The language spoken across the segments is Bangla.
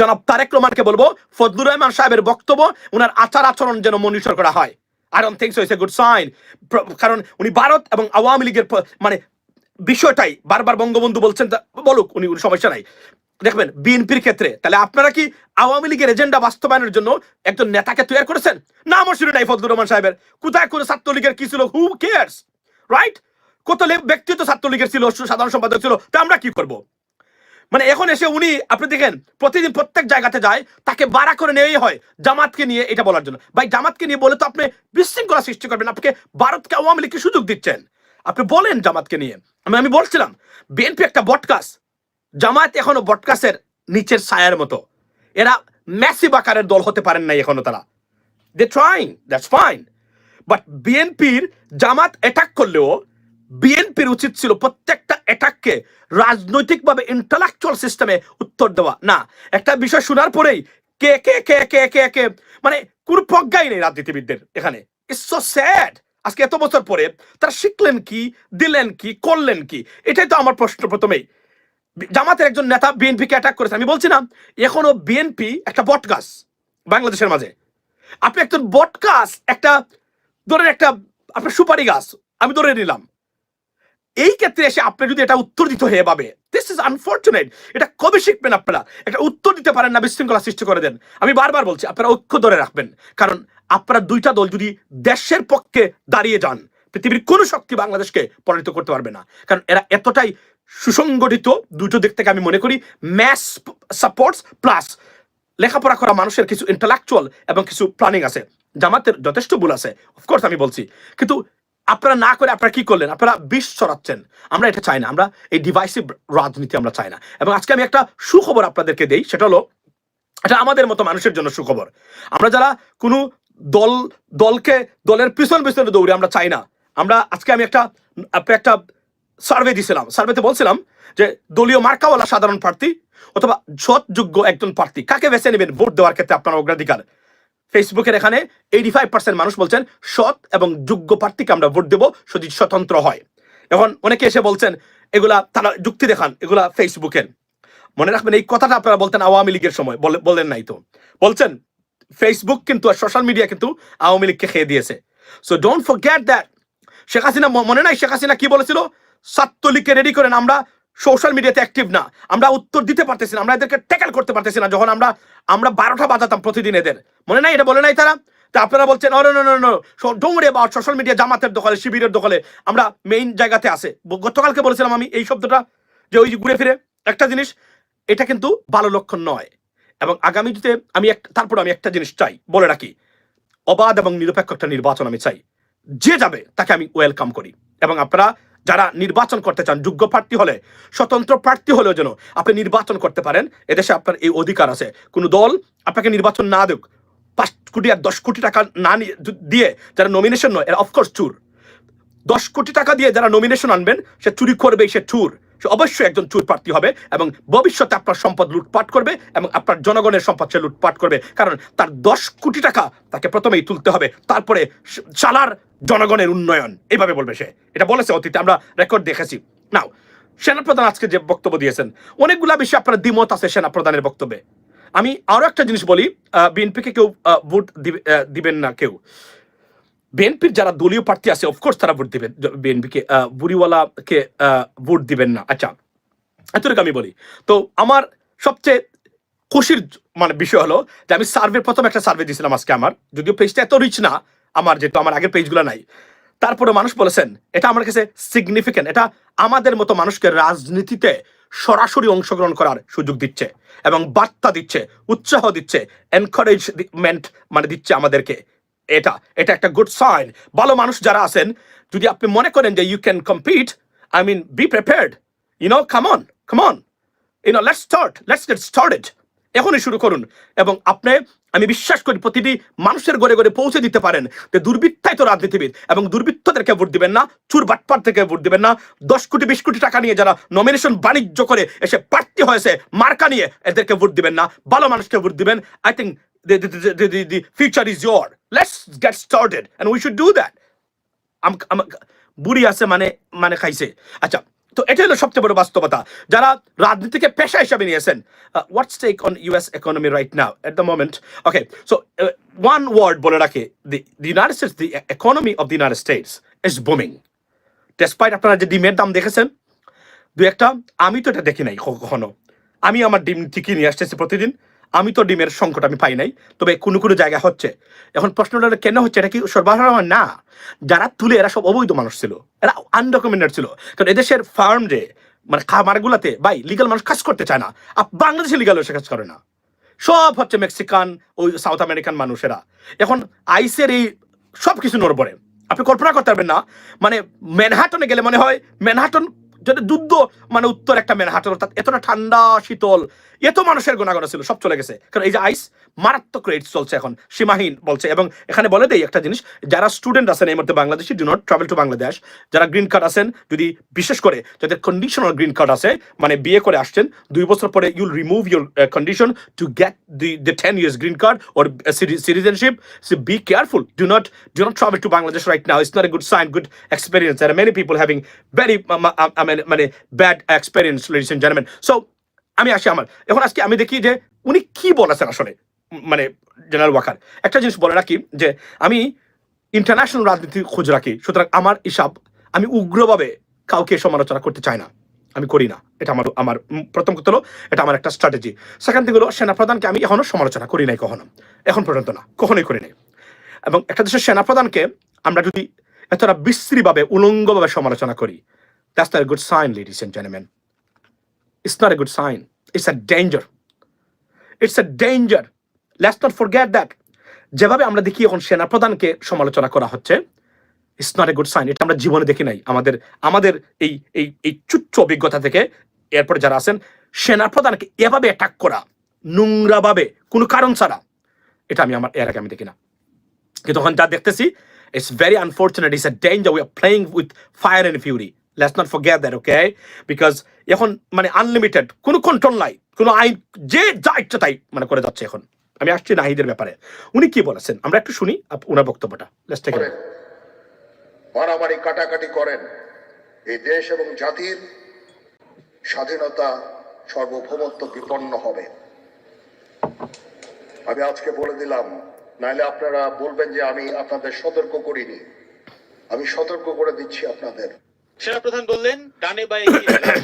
জনাব তারেক রহমানকে বলব, ফজলুর রহমান সাহেবের বক্তব্য ওনার আচার আচরণ যেন মনিটর করা হয়। I don't think so it's a good sign কারণ উনি ভারত এবং আওয়ামী লীগের মানে বিষয়টাই বারবার বঙ্গবন্ধু বলছেন বলুক, উনি কোনো সমস্যা নাই। দেখবেন, বিএনপির ক্ষেত্রে, তাহলে আপনারা কি আওয়ামী লীগের এজেন্ডা বাস্তবায়নের জন্য একজন নেতাকে তৈরি করেছেন? না, আমার নাই ফজলুর রহমান সাহেবের। কোথায় করে ছাত্রলীগের কি ছিল? হু কেয়ার্স রাইট কত লে- ব্যক্তি ছাত্রলীগের ছিল, সাধারণ সম্পাদক ছিল, তা আমরা কি করব? মানে এখন এসে উনি, আপনি দেখেন, প্রতিদিন প্রত্যেক জায়গাতে যায়, তাকে বাড়া করে নেওয়াই হয় জামাতকে নিয়ে এটা বলার জন্য। ভাই, জামাতকে নিয়ে বলে তো আপনি বিশৃঙ্খলা সৃষ্টি করবেন আপনাকে ভারতকে আওয়ামী লীগকে সুযোগ দিচ্ছেন। আপনি বলেন জামাতকে নিয়ে। আমি আমি বলছিলাম, বিএনপি একটা বটকাস জামাত এখনও বটকাসের নিচের ছায়ার মতো। এরা ম্যাসিভ আকারের দল হতে পারেন নাই এখনও তারা। They trying that's fine but বিএনপির জামাত অ্যাটাক করলেও বিএনপির উচিত ছিল প্রত্যেকটা অ্যাটাককে রাজনৈতিকভাবে ইন্টালেকচুয়াল সিস্টেমে উত্তর দেওয়া। না, একটা বিষয় শোনার পরেই কে কে কে কে কে কে মানে কোনো প্রজ্ঞাই নেই রাজনীতিবিদদের এখানে। ইটস সো স্যাড আজকে এত বছর পরে তারা শিখলেন কি, দিলেন কি, করলেন কি? এটাই তো আমার প্রশ্ন প্রথমেই। জামাতের একজন নেতা বিএনপিকে অ্যাটাক করেছে। আমি বলছি না, এখনও বিএনপি একটা বট গাছ বাংলাদেশের মাঝে। আপনি একজন বট গাছ, একটা ধরেন একটা, আপনার সুপারি গাছ, আমি ধরে নিলাম। এই ক্ষেত্রে এসে আপনি যদি এটা উত্তর দিতে হয়ে পাবে দিস ইজ আনফর্চুনেট এটা কবে শিখবেন আপনারা? এটা উত্তর দিতে পারেন না, বিশৃঙ্খলা সৃষ্টি করে দেন। আমি বারবার বলছি, আপনারা ঐক্য ধরে রাখবেন। কারণ আপনারা দুইটা দল যদি দেশের পক্ষে দাঁড়িয়ে যান, পৃথিবীর কোনো শক্তি বাংলাদেশকে পরাজিত করতে পারবে না। কারণ এরা এতটাই সুসংগঠিত, দুটো দিক থেকে আমি মনে করি ম্যাস সাপোর্টস প্লাস লেখাপড়া করা মানুষের কিছু ইন্টালেকচুয়াল এবং কিছু প্ল্যানিং আছে। জামাতের যথেষ্ট ভুল আছে অফকোর্স আমি বলছি। কিন্তু আপনারা না করে আপনারা কি করলেন? আপনারা বিষ ছড়াচ্ছেন। আমরা এটা চাই না। আমরা এই ডিভাইসিভ রাজনীতি আমরা চাই না। এবং আজকে আমি একটা সুখবর আপনাদেরকে দেই। সেটা হলো, এটা আমাদের মতো মানুষের জন্য সুখবর। আমরা যারা কোনো দল, দলকে, দলের পিছন পিছনে দৌড়ে আমরা চাই না। আমরা আজকে আমি একটা একটা সার্ভে দিছিলাম। সার্ভেতে বলছিলাম যে, দলীয় মার্কাওয়ালা সাধারণ প্রার্থী অথবা সৎ যোগ্য একজন প্রার্থী কাকে বেছে নেবেন? ভোট দেওয়ার ক্ষেত্রে আপনার অগ্রাধিকার। ফেসবুকের এখানে এইটি ফাইভ পার্সেন্ট মানুষ বলছেন, সৎ এবং যোগ্য প্রার্থীকে আমরা ভোট দেবো যদি স্বতন্ত্র হয়। এখন অনেকে এসে বলছেন, এগুলা তারা যুক্তি দেখান, এগুলা ফেসবুকের মনে রাখবেন, এই কথাটা আপনারা বলতেন আওয়ামী লীগের সময়, বলে- বলেন নাই তো। বলছেন ফেসবুক কিন্তু আর সোশ্যাল মিডিয়া কিন্তু আওয়ামী লীগকে খেয়ে দিয়েছে। So don't forget that Sheikh Hasina মনে নাই? শেখ হাসিনা কি বলেছিল? ছাত্রলীগকে রেডি করেন আমরা সোশ্যাল মিডিয়াতে অ্যাক্টিভ না। আমরা উত্তর দিতে পারতেছি না, আমরা এদেরকে ট্যাকেল করতে পারতেছি না, যখন আমরা আমরা বারোটা বাজাতাম প্রতিদিন এদের। মনে নাই? এটা বলে নাই তারা? তা আপনারা বলছেন নো নো ডোমরে বা সোশ্যাল মিডিয়া জামাতের দখলে, শিবিরের দখলে, আমরা মেইন জায়গাতে আসে গতকালকে বলেছিলাম আমি এই শব্দটা, যে ওই যে ঘুরে ফিরে, একটা জিনিস, এটা কিন্তু ভালো লক্ষণ নয়। এবং আগামীতে আমি তারপর আমি একটা জিনিস চাই, বলে রাখি। অবাধ এবং নিরপেক্ষ একটা নির্বাচন আমি চাই। যে যাবে, তাকে আমি ওয়েলকাম করি। এবং আপনারা যারা নির্বাচন করতে চান, যোগ্য প্রার্থী হলে, স্বতন্ত্র প্রার্থী হলেও যেন আপনি নির্বাচন করতে পারেন, এদেশে আপনার এই অধিকার আছে। কোনো দল আপনাকে নির্বাচন না দেখ পাঁচ কোটি আর দশ কোটি টাকা না দিয়ে যারা নমিনেশন নয়, এরা অফকোর্স চুর। দশ কোটি টাকা দিয়ে যারা নমিনেশন আনবেন, সে চুরি করবে সে চুর। সে অবশ্যই একজন চুর প্রার্থী হবে এবং ভবিষ্যতে আপনার সম্পদ লুটপাট করবে এবং আপনার জনগণের সম্পদ সে লুটপাট করবে। কারণ তার দশ কোটি টাকা তাকে প্রথমেই তুলতে হবে, তারপরে চালার জনগণের উন্নয়ন। এইভাবে বলবে সে। এটা বলেছে অতীতে, আমরা রেকর্ড দেখেছি। নাও সেনাপ্রধান আজকে যে বক্তব্য দিয়েছেন, অনেকগুলা বিষয়ে আপনার দ্বিমত আছে সেনাপ্রধানের বক্তব্যে। আমি আরও একটা জিনিস বলি বিএনপিকে কেউ ভোট দিবে- দিবেন না কেউ। বিএনপির যারা দলীয় প্রার্থী আছে অফকোর্স তারা ভোট দিবেন। বিএনপিকে বুড়িওয়ালাকে ভোট দিবেন না। আচ্ছা এতটুকু আমি বলি। তো আমার সবচেয়ে খুশির মানে বিষয় হলো যে আমি সার্ভে প্রথম একটা সার্ভে দিয়েছিলাম আজকে আমার। যদিও পেজটা এত রিচ না, আমার যেহেতু আমার আগের পেজগুলো নাই। তারপরে মানুষ বলেছেন, এটা আমার কাছে সিগনিফিকেন্ট এটা আমাদের মতো মানুষকে রাজনীতিতে সরাসরি অংশগ্রহণ করার সুযোগ দিচ্ছে এবং বার্তা দিচ্ছে, উৎসাহ দিচ্ছে এনকারেজমেন্ট মানে দিচ্ছে আমাদেরকে। এটা এটা একটা গুড সাইন ভালো মানুষ যারা আছেন, যদি আপনি মনে করেন যে you can compete I mean be prepared you know come on come on you know let's start let's get started এখনই শুরু করুন। এবং আপনি, আমি বিশ্বাস করি প্রতিটি মানুষের ঘরে ঘরে পৌঁছে দিতে পারেন যে দুর্বৃত্তাই তো রাজনীতিবিদ। এবং দুর্বৃত্তদেরকে ভোট দিবেন না, চুর বাটপার থেকে ভোট দিবেন না। দশ কোটি, বিশ কোটি টাকা নিয়ে যারা নমিনেশন বাণিজ্য করে এসে প্রার্থী হয়েছে, মার্কা নিয়ে এদেরকে ভোট দিবেন না। ভালো মানুষকে ভোট দিবেন। I think the the, the, the, the future is your. Let's get started. And we should do that. আম- বুড়ি আছে মানে মানে খাইছে। আচ্ছা তো এটা হলো সবচেয়ে বড় বাস্তবতা। যারা রাজনীতিকে পেশা হিসাবে নিয়েছেন what's take on US economy right now at the moment okay so one word বলে রাখি the United States the economy of the United States is booming despite আপনারা যে ডিমের দাম দেখেছেন দু একটা আমি তো এটা দেখি নাই কখনো। আমি আমার ডিম ঠিকই নিয়ে আসতেছি প্রতিদিন। আমি তো ডিমের সংকট আমি পাই নাই, তবে কোনো কোনো জায়গা হচ্ছে। এখন প্রশ্নটা কেন হচ্ছে? এটা কি সরবরাহ না। যারা তুলে, এরা সব অবৈধ মানুষ ছিল। এরা আনডকুমেন্টেড ছিল। কারণ এদেশের ফার্ম যে মানে খামারগুলাতে, ভাই লিগাল মানুষ কাজ করতে চায় না। আর বাংলাদেশে লিগাল এসে কাজ করে না। সব হচ্ছে মেক্সিকান ওই সাউথ আমেরিকান মানুষেরা। এখন আইসের এই সব কিছু নড়বড়ে। আপনি কল্পনা করতে পারবেন না। মানে ম্যানহাটনে গেলে মনে হয় ম্যানহাটন যেটা যুদ্ধ মানে উত্তর একটা ম্যানহাটন অর্থাৎ এতটা ঠান্ডা, শীতল, এত মানুষের গোনাগোনা ছিল, সব চলে গেছে। কারণ এই যে আইস মারাত্মক রেট চলছে এখন, সীমাহীন বলছে। এবং এখানে বলে দেই একটা জিনিস, যারা স্টুডেন্ট আছেন এই মুহূর্তে Bangladeshi do not travel to Bangladesh যারা গ্রিন কার্ড আছেন, যদি বিশেষ করে যাদের কন্ডিশনাল গ্রিন কার্ড আছে মানে বিয়ে করে আসছেন, দুই বছর পরে you'll remove your condition to get the the ten years green card or citizenship be careful do not do not travel to Bangladesh right now it's not a good sign good experience R many people having very মানে bad experience ladies and gentleman so আমি আসি আমার। এখন আজকে আমি দেখি যে উনি কি বলেছেন আসলে মানে জেনারেল ওয়াকার একটা জিনিস বলে রাখি যে আমি ইন্টারন্যাশনাল রাজনীতি খোঁজ রাখি, সুতরাং আমার হিসাব আমি উগ্রভাবে কাউকে সমালোচনা করতে চাই না। আমি করি না। এটা আমার আমার প্রথম কথা হলো, এটা আমার একটা স্ট্র্যাটেজি সেখান থেকে হলো, সেনাপ্রধানকে আমি এখনও সমালোচনা করি নাই কখনো। এখন পর্যন্ত না, কখনোই করি নাই। এবং একটা দেশের সেনাপ্রধানকে আমরা যদি এতটা বিশ্রীভাবে, উলঙ্গভাবে সমালোচনা করি that's the good sign ladies and gentleman it's not a good sign. It's a danger. It's a danger. Let's not forget that. যেভাবে আমরা দেখি এখন সেনাপ্রধানকে সমালোচনা করা হচ্ছে it's not a good sign এটা আমরা জীবনে দেখি নাই আমাদের আমাদের এই এই এই চুচ্চ অভিজ্ঞতা থেকে এরপরে যারা আছেন, সেনাপ্রধানকে এভাবে অ্যাটাক করা নোংরাভাবে, কোনো কারণ ছাড়া, এটা আমি আমার, এর আগে আমি দেখি না কিন্তু তখন যা দেখতেছি it's very unfortunate it's a danger we are playing with fire and fury let's not forget that okay because এখন মানে আনলিমিটেড কোনো কন্ট্রোল নাই, কোনো আইন, যে যা ইচ্ছা তাই মানে করে যাচ্ছে এখন। আমি আসছি নাহিদের ব্যাপারে। উনি কি বলেছেন? আমরা একটু শুনি ওনার বক্তব্যটা। লেটস টেক মারামারি কাটাকাটি করেন এই দেশ এবং জাতির স্বাধীনতা সার্বভৌমত্ব বিপন্ন হবে। আমি আজকে বলে দিলাম, নাইলে আপনারা বলবেন যে আমি আপনাদের সতর্ক করিনি। আমি সতর্ক করে দিচ্ছি আপনাদের। সেনাপ্রধান বললেন, ডানে বায়ে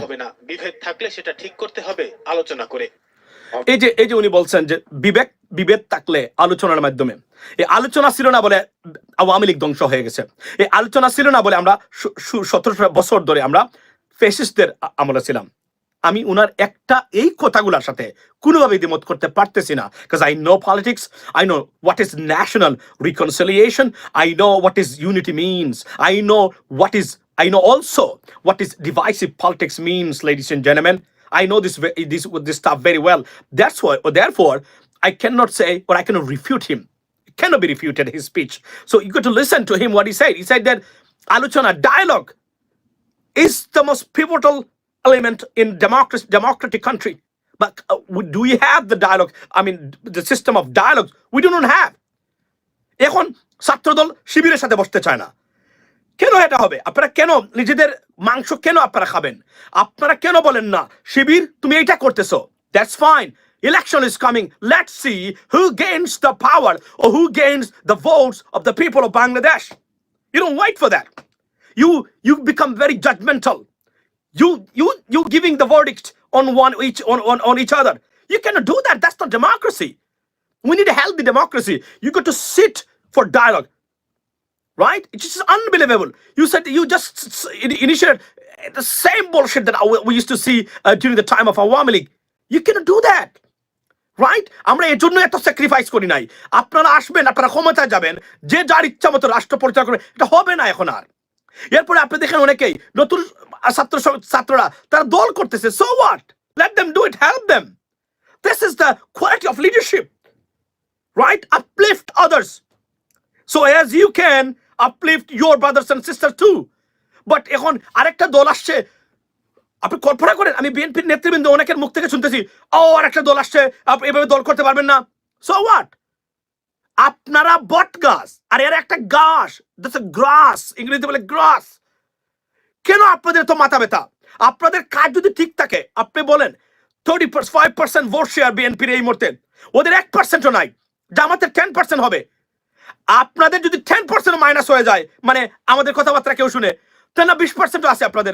হবে না। বিভেদ থাকলে সেটা ঠিক করতে হবে, আলোচনা করে। এই যে এই যে উনি বলছেন যে বিবেক, বিভেদ থাকলে আলোচনার মাধ্যমে। এই আলোচনা ছিল না বলে আওয়ামী লীগ ধ্বংস হয়ে গেছে। এই আলোচনা ছিল না বলে আমরা সতেরোশো বছর ধরে আমরা ফেসিস্টদের আমলে ছিলাম। আমি উনার একটা এই কথাগুলোর সাথে কোনোভাবে দ্বিমত করতে পারতেছি না। কাজ I know politics I know what is national reconciliation I know what is unity means I know what is I know also what is divisive politics means, ladies and gentlemen. I know this ve- this this stuff very well. That's why, or therefore, I cannot say or I cannot refute him. It cannot be refuted his speech. So you got to listen to him what he said. He said that Aluchana dialogue is the most pivotal element in democracy, democratic country. But uh, we- do we have the dialogue? I mean, the system of dialogue we do not have. এখন ছাত্রদল শিবিরের সাথে বসতে চায় না কেন এটা হবে আপনারা কেন নিজেদের মাংস কেন আপনারা খাবেন আপনারা কেন বলেন না শিবির তুমি এইটা করতেছো that's fine election is coming let's see who gains the power O who gains the votes of the people of Bangladesh you don't wait for that you you become very judgmental you you you giving the verdict on one each on, on, on each other you cannot do that that's not democracy we need a healthy democracy you got to sit for dialogue Right? It's just unbelievable. You said you just initiated the same bullshit that we used to see uh, during the time of Awami League. You cannot do that. Right আমরা এর জন্য এত স্যাক্রিফাইস করি নাই আপনারা আসবেন আপনারা ক্ষমতায় যাবেন যে যার ইচ্ছা মতো রাষ্ট্র পরিচালনা করবে এটা হবে না এখন আর এরপরে আপনি দেখেন অনেকেই নতুন ছাত্র ছাত্ররা তারা দল করতেছে so what let them do it help them this is the quality of leadership right uplift others So as you can uplift your brothers and sisters too. But এখন আরেকটা দল আসছে। আপনি কল্পনা করেন, আমি বিএনপির নেতৃবৃন্দ, অনেকের মুখ থেকে শুনতেছি, ও, আরেকটা দল আসছে এভাবে দল করতে পারবেন না। সো হোয়াট আপনারা বট গাছ, আর এর একটা গাছ দ্যাটস গ্রাস ইংরেজিতে বলে গ্রাস কেন আপনাদের তো মাথা ব্যথা? আপনাদের কাজ যদি ঠিক থাকে, আপনি বলেন thirty five percent vote share বিএনপির এই মুহূর্তে। ওদের এক পার্সেন্টও নাই, জামাতের টেন পার্সেন্ট হবে। আপনাদের যদি টেন পার্সেন্ট মাইনাস হয়ে যায় মানে আমাদের কথাবার্তা কেউ শুনে তা না বিশ পার্সেন্টও আছে আপনাদের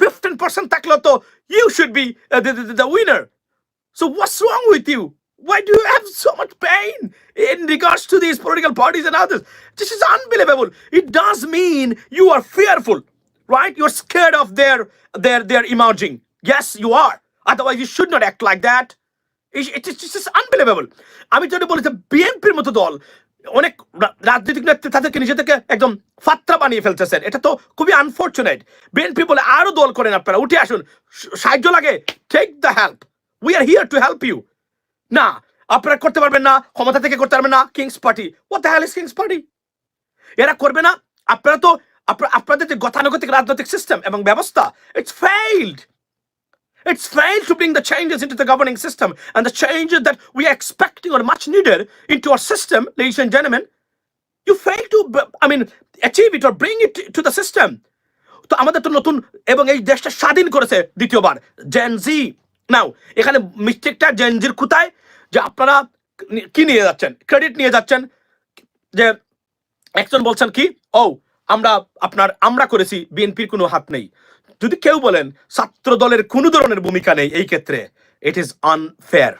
ফিফটিন পার্সেন্ট থাকলেও তো you should be the winner So what's wrong with you? Why do you have so much pain in regards to these political parties and others? This is unbelievable. It does mean you are fearful, right? You're scared of their their their emerging. Yes, you are. Otherwise, you should not act like that. It, it, it's just unbelievable. আমি যদি বলি যে বিএনপির মতো দল অনেক রাজনৈতিক নেত্রী তাদেরকে নিজেদেরকে একদম ফাত্রা বানিয়ে ফেলতেছেন এটা তো খুবই আনফর্চুনেট বিএনপি বলে আরও দল করেন আপনারা। উঠে আসুন। সাহায্য লাগে। Take the help we are here to help you না, আপনারা করতে পারবেন না। ক্ষমতা থেকে করতে পারবেন না। Kings party O the hell is king's party এরা করবে না। আপনারা তো, আপনা- আপনাদের যে গতানুগতিক রাজনৈতিক সিস্টেম এবং ব্যবস্থা it's failed It's failed to bring the changes into the governing system and the changes that we are expecting or much needed into our system, ladies and gentlemen. You fail to, I mean, achieve it or bring it to the system. তো আমাদের তো নতুন এবং এই দেশটা স্বাধীন করেছে দ্বিতীয়বার জেনজি নাও এখানে মিস্টেকটা জেনজির কোথায় যে আপনারা কি নিয়ে যাচ্ছেন ক্রেডিট নিয়ে যাচ্ছেন যে একজন বলছেন কি ও আমরা আপনার আমরা করেছি বিএনপির কোনো হাত নেই যদি কেউ বলেন ছাত্র দলের কোনো ধরনের ভূমিকা নেই এই ক্ষেত্রে ইট ইজ আনফেয়ার